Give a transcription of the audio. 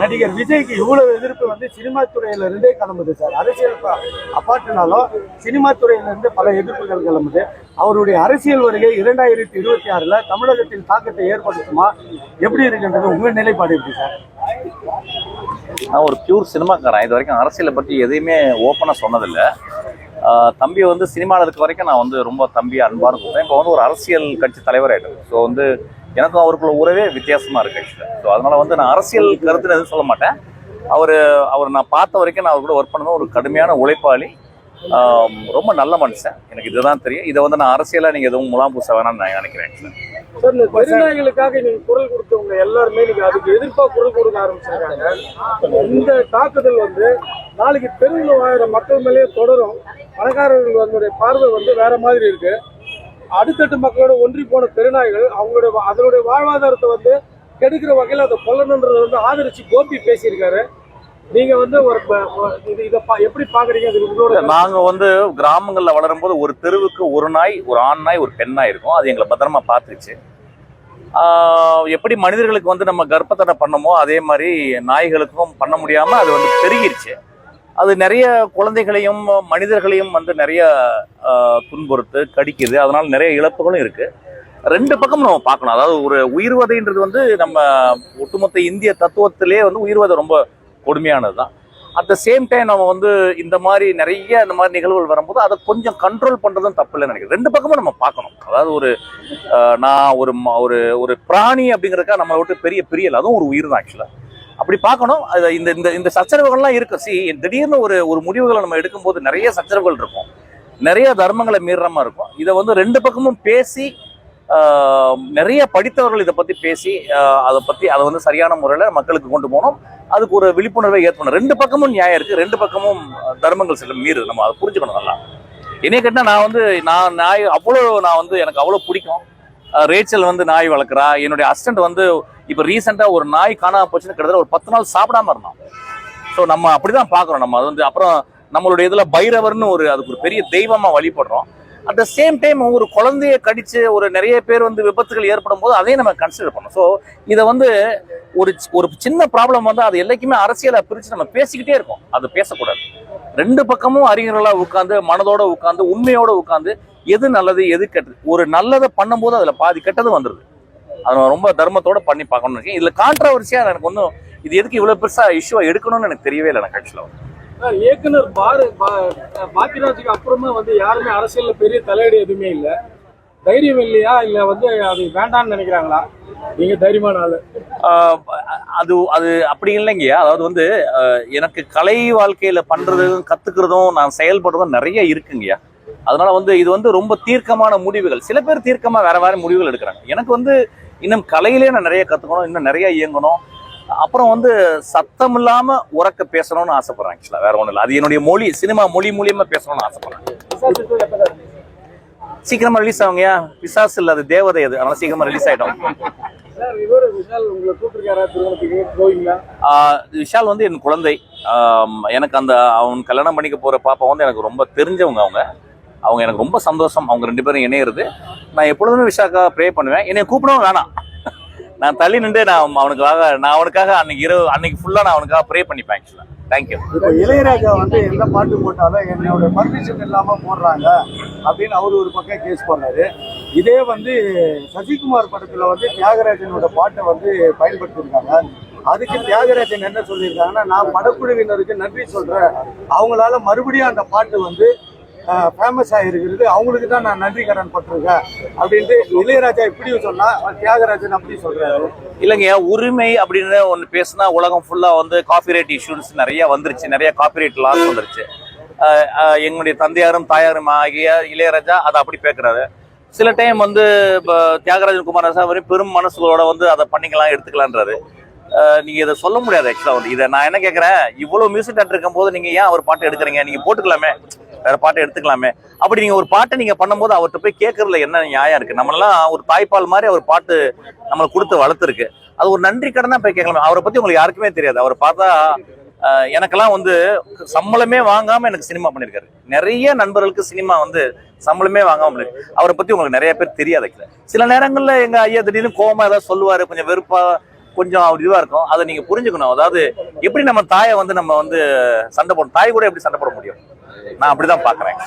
நடிகர் விஜய்க்கு இவ்வளவு எதிர்ப்பு வந்து சினிமா துறையில இருந்தே கிளம்புது சார். அரசியல் அப்பாட்டுனாலும் சினிமா துறையில இருந்து பல எதிர்ப்புகள் கிளம்புது. அவருடைய அரசியல் வருகை இரண்டாயிரத்தி இருபத்தி ஆறுல தமிழகத்தில் தாக்கத்தை ஏற்படுத்துமா எப்படி இருக்கின்றது உங்க நிலைப்பாடு எப்படி சார்? நான் ஒரு பியூர் சினிமாக்காரன். இது வரைக்கும் அரசியலை பற்றி எதையுமே ஓப்பனாக சொன்னதில்லை. தம்பி வந்து சினிமாவில் இருக்க வரைக்கும் நான் வந்து ரொம்ப தம்பி அன்பான கொடுத்தேன் இப்போ வந்து ஒரு அரசியல் கட்சி தலைவர் ஆகிட்டேன் ஸோ வந்து எனக்கும் அவருக்குள்ள உறவே வித்தியாசமாக இருக்கு. ஆக்சுவலாக ஸோ அதனால வந்து நான் அரசியல் கருத்துன்னு எதுவும் சொல்ல மாட்டேன். அவர் அவர் நான் பார்த்த வரைக்கும் நான் அவர் கூட ஒர்க் பண்ணதும் ஒரு கடுமையான உழைப்பாளி. ரொம்ப நல்ல மனுஷன். எனக்கு இதுதான் தெரியும். இதை வந்து நான் அரசியலாக நீங்கள் எதுவும் முலாம் பூச வேணாம்னு நான் நினைக்கிறேன். பெருநாய்களுக்காக நீங்க குரல் கொடுத்தவங்க எல்லாருமே நீங்க அதுக்கு எதிர்ப்பா குரல் கொடுக்க ஆரம்பிச்சிருக்காங்க. இந்த தாக்குதல் வந்து நாளைக்கு தெருவில் வாழுற மக்கள் மேலேயே தொடரும். பணக்காரர்கள் வந்து பார்வை வந்து வேற மாதிரி இருக்கு. அடுத்தட்டு மக்களோட ஒன்றி போன பெருநாய்கள் அவங்களுடைய அதனுடைய வாழ்வாதாரத்தை வந்து கெடுக்கிற வகையில் அதை கொல்லணுன்றதை வந்து ஆதரிச்சு கோபி பேசியிருக்காரு. நீங்க வந்து ஒரு ப- இது இதை பா- எப்படி பாக்குறீங்க? அது நாங்க வந்து கிராமங்கள்ல வளரும்போது ஒரு தெருவுக்கு ஒரு நாய் ஒரு ஆண் நாய் ஒரு பெண் நாய் இருக்கும். அது எங்களை பத்திரமா பார்த்துச்சு எப்படி மனிதர்களுக்கு வந்து நம்ம கர்ப்பத்தடை பண்ணமோ அதே மாதிரி நாய்களுக்கும் பண்ண முடியாம அது வந்து பெருகிருச்சு. அது நிறைய குழந்தைகளையும் மனிதர்களையும் வந்து நிறைய துன்புறுத்து கடிக்குது. அதனால நிறைய இழப்புகளும் இருக்குது ரெண்டு பக்கம் நம்ம பார்க்கணும். அதாவது ஒரு உயிர்வதைன்றது வந்து நம்ம ஒட்டுமொத்த இந்திய தத்துவத்திலே வந்து உயிர்வதை ரொம்ப கொடுமையானது தான் அட் த சேம் டைம் நம்ம வந்து இந்த மாதிரி நிறைய இந்த மாதிரி நிகழ்வுகள் வரும்போது அதை கொஞ்சம் கண்ட்ரோல் பண்ணுறதும் தப்பு இல்லைன்னு நினைக்கிறேன். ரெண்டு பக்கமும் நம்ம பார்க்கணும். அதாவது ஒரு நான் ஒரு ஒரு ஒரு பிராணி அப்படிங்கிறதுக்காக நம்மளை விட்டு பெரிய பிரியல். அதுவும் ஒரு உயிர் தான் ஆக்சுவலாக அப்படி பார்க்கணும். அது இந்த இந்த இந்த சச்சரவுகள்லாம் இருக்கும். சி திடீர்னு ஒரு ஒரு முடிவுகளை நம்ம எடுக்கும்போது நிறைய சச்சரவுகள் இருக்கும். நிறைய தர்மங்களை மீறுற மாதிரி இருக்கும். இதை வந்து ரெண்டு பக்கமும் பேசி நிறைய படித்தவர்கள் இதை பற்றி பேசி அதை பற்றி அதை வந்து சரியான முறையில் மக்களுக்கு கொண்டு போகணும். அதுக்கு ஒரு விழிப்புணர்வை ஏற்படணும். ரெண்டு பக்கமும் நியாயம் இருக்குது ரெண்டு பக்கமும் தர்மங்கள் சில மீறு நம்ம அதை புரிஞ்சுக்கணும் நல்லா. என்னைய கேட்டால் நான் வந்து நான் நாய் அவ்வளோ நான் வந்து எனக்கு அவ்வளோ பிடிக்கும். ரேச்சல் வந்து நாய் வளர்க்குறா. என்னுடைய அசிஸ்டன்ட் வந்து இப்போ ரீசெண்டாக ஒரு நாய் காணாமல் போச்சுன்னு கிட்டத்தட்ட ஒரு பத்து நாள் சாப்பிடாம இருந்தான். ஸோ நம்ம அப்படி தான் பார்க்குறோம். நம்ம அது வந்து அப்புறம் நம்மளுடைய இதில் பைரவர்னு ஒரு அதுக்கு ஒரு பெரிய தெய்வமாக வழிபடுறோம். அட் த சேம் டைம் ஒரு குழந்தைய கடித்து ஒரு நிறைய பேர் வந்து விபத்துகள் ஏற்படும் போது அதையும் நம்ம கன்சிடர் பண்ணணும். ஸோ இதை வந்து ஒரு ஒரு சின்ன ப்ராப்ளம் வந்து அது எல்லாத்தையுமே அரசியலை பிரித்து நம்ம பேசிக்கிட்டே இருக்கோம். அது பேசக்கூடாது. ரெண்டு பக்கமும் அறிஞர்களாக உட்காந்து மனதோட உட்காந்து உண்மையோட உட்காந்து எது நல்லது எது கெட்டது. ஒரு நல்லதை பண்ணும்போது அதில் பாதி கெட்டது வந்துடுது அதை நான் ரொம்ப தர்மத்தோட பண்ணி பார்க்கணும்னு இருக்கேன். இதில் கான்ட்ரவர்சியாக எனக்கு ஒன்றும் இது எதுக்கு இவ்வளோ பெருசாக இஷ்யூவாக எடுக்கணும்னு எனக்கு தெரியவே இல்லை எனக்கு ஆக்சுவலாக இயக்குனர் பாரு பா- பாக்கியராஜுக்கு அப்புறமா வந்து யாருமே அரசியல்ல பெரிய தலையீடு எதுவுமே இல்லை. தைரியம் இல்லையா? இல்ல வந்து அது வேண்டாம்னு நினைக்கிறாங்களா? நீங்க தைரியமான ஆளு. அது அது அப்படி இல்லைங்கய்யா அதாவது வந்து எனக்கு கலை வாழ்க்கையில பண்றதும் கத்துக்கிறதும் நான் செயல்படுறதும் நிறைய இருக்குங்கய்யா அதனால வந்து இது வந்து ரொம்ப தீர்க்கமான முடிவுகள். சில பேர் தீர்க்கமா வேற வேற முடிவுகள் எடுக்கிறாங்க. எனக்கு வந்து இன்னும் கலையிலே நான் நிறைய கத்துக்கணும் இன்னும் நிறைய இயங்கணும். அப்புறம் வந்து சத்தம் இல்லாம உறக்க பேசணும்னு ஆசைப்படுறேன் ஆக்சுவலா வேற ஒன்றும் இல்லை. அது என்னுடைய மொழி சினிமா மொழி மூலியமா பேசணும்னு ஆசைப்படுறேன் சீக்கிரமா ரிலீஸ் ஆகுங்கய்யா பிசாஸ் இல்ல அது தேவதை அது. அதனால சீக்கிரமா ரிலீஸ் ஆயிடும் சார் விஷால் விஷால் வந்து என் குழந்தை. எனக்கு அந்த அவன் கல்யாணம் பண்ணிக்க போற பாப்பா வந்து எனக்கு ரொம்ப தெரிஞ்சவங்க அவங்க. அவங்க எனக்கு ரொம்ப சந்தோஷம். அவங்க ரெண்டு பேரும் இணையிறது. நான் எப்பொழுதுமே விஷாக்கா ப்ரே பண்ணுவேன். என்னை கூப்பிடவும் வேணாம். நான் தள்ளி நின்று நான் அவனுக்காக நான் அவனுக்காக அன்னைக்கு இரவு அன்னைக்கு ஃபுல்லா நான் அவனுக்காக ப்ரே பண்ணிப்பேன் ஆக்சுவலா தேங்க்யூ இப்போ இளையராஜா வந்து எந்த பாட்டு போட்டாலும் என்னோட பர்மிஷன் இல்லாம போடுறாங்க அப்படின்னு அவர் ஒரு பக்கம் கேஸ் போடுறாரு இதே வந்து சசிகுமார் படத்துல வந்து தியாகராஜனோட பாட்டை வந்து பயன்படுத்தியிருக்காங்க. அதுக்கு தியாகராஜன் என்ன சொல்லியிருக்காங்கன்னா நான் படக்குழுவினருக்கு நன்றி சொல்றேன். அவங்களால மறுபடியும் அந்த பாட்டு வந்து ஃபேமஸ் ஆகிருக்கிறது அவங்களுக்கு தான் நான் நன்றி கடன் பட்டிருக்கேன் அப்படின்ட்டு இளையராஜா இப்படி சொன்னா தியாகராஜன் அப்படி சொல்றாரு. இல்லைங்க உரிமை அப்படின்னு ஒன்று பேசுனா உலகம் ஃபுல்லாக வந்து காப்பிரைட் இஷ்யூஸ் நிறைய வந்துருச்சு. நிறைய காப்பிரைட் லாஸ் வந்துருச்சு. எங்களுடைய தந்தையாரும் தாயாரும் ஆகிய இளையராஜா அதை அப்படி பேக்குறாரு சில டைம் வந்து இப்போ தியாகராஜன் குமாரசாமி பெரும் மனசுகளோட வந்து அதை பண்ணிக்கலாம் எடுத்துக்கலான்றாரு. நீங்கள் இதை சொல்ல முடியாது ஆக்சுவலாக வந்து. இதை நான் என்ன கேட்குறேன் இவ்வளோ மியூசிக் டேரக்டர் இருக்கும் போது நீங்கள் ஏன் அவர் பாட்டு எடுக்கிறீங்க? நீங்கள் போட்டுக்கலாமே. வேற பாட்டை எடுத்துக்கலாமே. அப்படி நீங்க ஒரு பாட்டை நீங்க பண்ணும்போது அவர்கிட்ட போய் கேட்கறதுல என்ன நியாயம் இருக்கு? நம்மளாம் ஒரு தாய்ப்பால் மாதிரி அவர் பாட்டு நம்மளுக்கு கொடுத்து வளர்த்துருக்கு. அது ஒரு நன்றி கடனா போய் கேட்கலாம். அவரை பத்தி உங்களுக்கு யாருக்குமே தெரியாது. அவர் பார்த்தா எனக்கெல்லாம் வந்து சம்பளமே வாங்காம எனக்கு சினிமா பண்ணியிருக்காரு நிறைய நண்பர்களுக்கு சினிமா வந்து சம்பளமே வாங்காம பண்ணிருக்கு அவரை பத்தி உங்களுக்கு நிறைய பேர் தெரியாது. சில நேரங்கள்ல எங்க ஐயா திடீர்னு கோமா ஏதாவது சொல்லுவாரு. கொஞ்சம் வெறுப்பா கொஞ்சம் இதுவாக இருக்கும். அதை நீங்க புரிஞ்சுக்கணும். அதாவது எப்படி நம்ம தாயை வந்து நம்ம வந்து சண்டை போடணும்? தாய் கூட எப்படி சண்டை போட முடியும்? நான் அப்படிதான் பாக்குறேன்